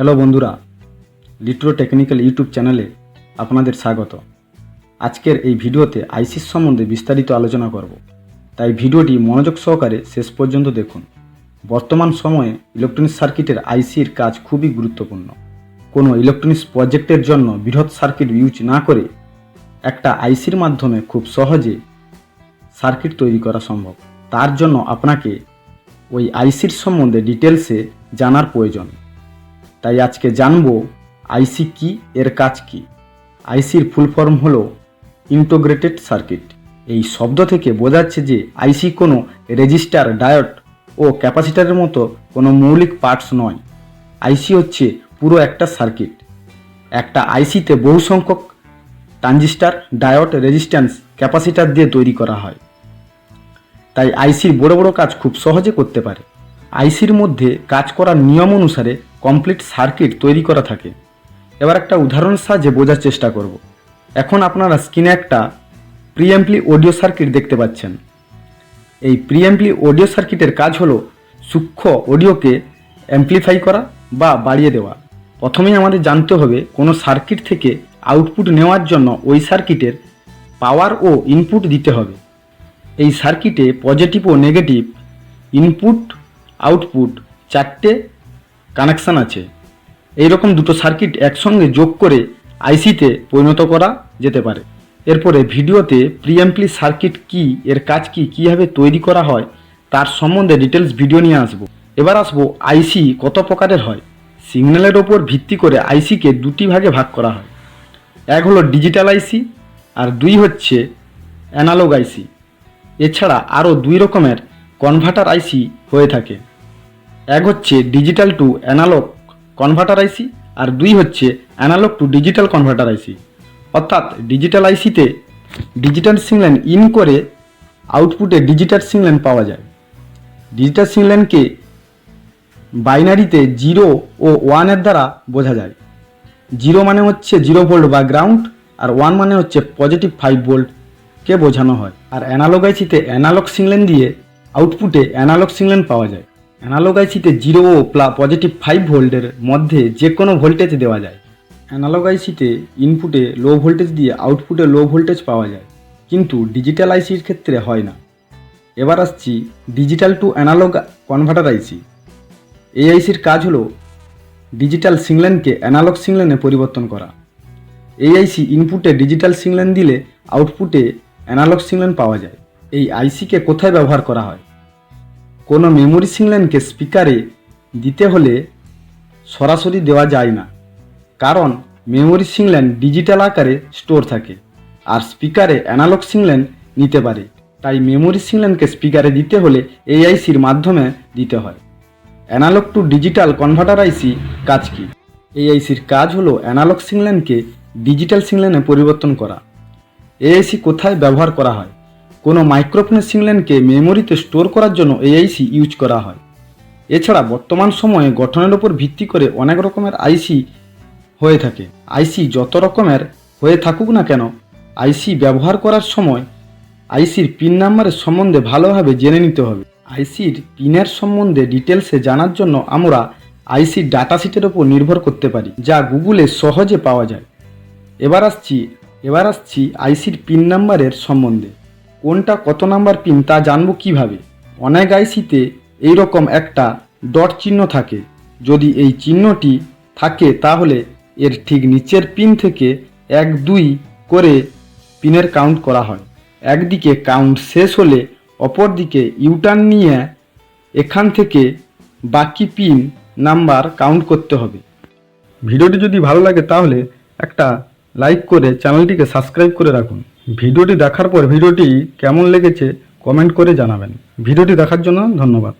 Hello বন্ধুরা লিট্রো technical YouTube চ্যানেলে আপনাদের স্বাগত। আজকের এই ভিডিওতে আইসির সম্বন্ধে বিস্তারিত আলোচনা করব। তাই ভিডিওটি মনোযোগ সহকারে শেষ পর্যন্ত দেখুন। বর্তমান সময়ে ইলেকট্রনিক্স সার্কিটের আইসির কাজ খুবই গুরুত্বপূর্ণ। কোনো ইলেকট্রনিক্স প্রজেক্টের জন্য বৃহৎ সার্কিট ইউজ না করে একটা আইসির মাধ্যমে খুব সহজে সার্কিট তৈরি করা সম্ভব। তার জন্য আপনাকে ওই আইসির সম্বন্ধে ডিটেলসে জানার প্রয়োজন। তাই আজকে জানব আইসি কি, এর কাজ কি। আইসির ফুল ফর্ম হল ইন্টোগ্রেটেড সার্কিট। এই শব্দ থেকে বোঝাচ্ছে যে আইসি কোনো রেজিস্টার, ডায়োড ও ক্যাপাসিটারের মতো কোনো মৌলিক পার্টস নয়। আইসি হচ্ছে পুরো একটা সার্কিট। একটা আইসিতে বহু সংখ্যক ট্রানজিস্টার ডায়ট রেজিস্ট্যান্স, ক্যাপাসিটার দিয়ে তৈরি করা হয়। তাই আইসির বড় বড় কাজ খুব সহজে করতে পারে। আইসির মধ্যে কাজ করার নিয়ম অনুসারে কমপ্লিট সার্কিট তৈরি করা থাকে। এবার একটা উদাহরণ সাহায্যে বোঝার চেষ্টা করব। এখন আপনারা স্ক্রিনে একটা প্রিএমপ্লি অডিও সার্কিট দেখতে পাচ্ছেন। এই প্রিএমপ্লি অডিও সার্কিটের কাজ হলো সূক্ষ্ম অডিওকে অ্যাম্প্লিফাই করা বা বাড়িয়ে দেওয়া। প্রথমেই আমাদের জানতে হবে কোনো সার্কিট থেকে আউটপুট নেওয়ার জন্য ওই সার্কিটের পাওয়ার ও ইনপুট দিতে হবে। এই সার্কিটে পজিটিভ ও নেগেটিভ ইনপুট আউটপুট চারটে কানেকশান আছে। এই রকম দুটো সার্কিট একসঙ্গে যোগ করে আইসিতে পরিণত করা যেতে পারে। এরপরে ভিডিওতে প্রিএমপ্লি সার্কিট কি, এর কাজ কি, কীভাবে তৈরি করা হয়, তার সম্বন্ধে ডিটেলস ভিডিও নিয়ে আসব। এবার আসব আইসি কত প্রকারের হয়। সিগন্যালের ওপর ভিত্তি করে আইসিকে দুটি ভাগে ভাগ করা হয়। এক হলো ডিজিটাল আইসি, আর দুই হচ্ছে অ্যানালগ আইসি। এছাড়া আরও দুই রকমের কনভার্টার আইসি হয়ে থাকে। এক হচ্ছে digital to analog converter IC আর দুই হচ্ছে analog to digital converter IC অর্থাৎ ডিজিটাল আইসিতে ডিজিটাল সিগন্যাল ইন করে আউটপুটে ডিজিটাল সিগন্যাল পাওয়া যায়। ডিজিটাল সিগন্যালকে বাইনারিতে জিরো ও ওয়ানের দ্বারা বোঝা যায়। জিরো মানে হচ্ছে জিরো ভোল্ট বা গ্রাউন্ড আর ওয়ান মানে হচ্ছে পজিটিভ ফাইভ ভোল্টকে বোঝানো হয়। আর অ্যানালগ আইসিতে অ্যানালগ সিগন্যাল দিয়ে আউটপুটে অ্যানালগ সিগন্যাল পাওয়া যায়। অ্যানালগ আইসিতে জিরো ও প্লা পজিটিভ ফাইভ ভোল্টের মধ্যে যে কোনো ভোল্টেজ দেওয়া যায়। অ্যানালগ আইসিতে ইনপুটে লো ভোল্টেজ দিয়ে আউটপুটে লো ভোল্টেজ পাওয়া যায়। কিন্তু ডিজিটাল আইসির ক্ষেত্রে হয় না। এবার আসছি digital to analog converter IC এই আইসির কাজ হলো ডিজিটাল সিগন্যালকে অ্যানালগ সিগন্যালে পরিবর্তন করা। এই আইসি ইনপুটে ডিজিটাল সিগন্যাল দিলে আউটপুটে অ্যানালগ সিগন্যাল পাওয়া যায়। এই আইসিকে কোথায় ব্যবহার করা হয়? কোনো মেমোরি সিগন্যালকে স্পিকারে দিতে হলে সরাসরি দেওয়া যায় না। কারণ মেমোরি সিগন্যাল ডিজিটাল আকারে স্টোর থাকে আর স্পিকারে অ্যানালগ সিগন্যাল নিতে পারে। তাই মেমোরি সিগন্যালকে স্পিকারে দিতে হলে এআইসির মাধ্যমে দিতে হয়। Analog to digital converter IC কাজ কি? এআইসির কাজ হলো অ্যানালগ সিগন্যালকে ডিজিটাল সিগন্যালে পরিবর্তন করা। এআইসি কোথায় ব্যবহার করা হয়? কোনো মাইক্রোফোনের সিগন্যালকে মেমোরিতে স্টোর করার জন্য এআইসি ইউজ করা হয়। এছাড়া বর্তমান সময়ে গঠনের উপর ভিত্তি করে অনেক রকমের আইসি হয়ে থাকে। আইসি যত রকমের হয়ে থাকুক না কেন আইসি ব্যবহার করার সময় আইসির পিন নাম্বারের সম্বন্ধে ভালোভাবে জেনে নিতে হবে। আইসির পিনের সম্বন্ধে ডিটেলসে জানার জন্য আমরা আইসির ডাটা ডাটাশিটের ওপর নির্ভর করতে পারি, যা গুগলে সহজে পাওয়া যায়। এবার আসছি এবার আসছি আইসির পিন নাম্বারের সম্বন্ধে। কোনটা কত নাম্বার পিন তা জানব কীভাবে? অনেক আইসিতে এই রকম একটা ডট চিহ্ন থাকে। যদি এই চিহ্নটি থাকে তাহলে এর ঠিক নিচের পিন থেকে এক, দুই করে পিনের কাউন্ট করা হয়। একদিকে কাউন্ট শেষ হলে অপর দিকে ইউটার্ন নিয়ে এখান থেকে বাকি পিন নাম্বার কাউন্ট করতে হবে। ভিডিওটি যদি ভালো লাগে তাহলে একটা লাইক করে চ্যানেলটিকে সাবস্ক্রাইব করে রাখুন। ভিডিওটি দেখার পর ভিডিওটি কেমন লেগেছে কমেন্ট করে জানাবেন। ভিডিওটি দেখার জন্য ধন্যবাদ।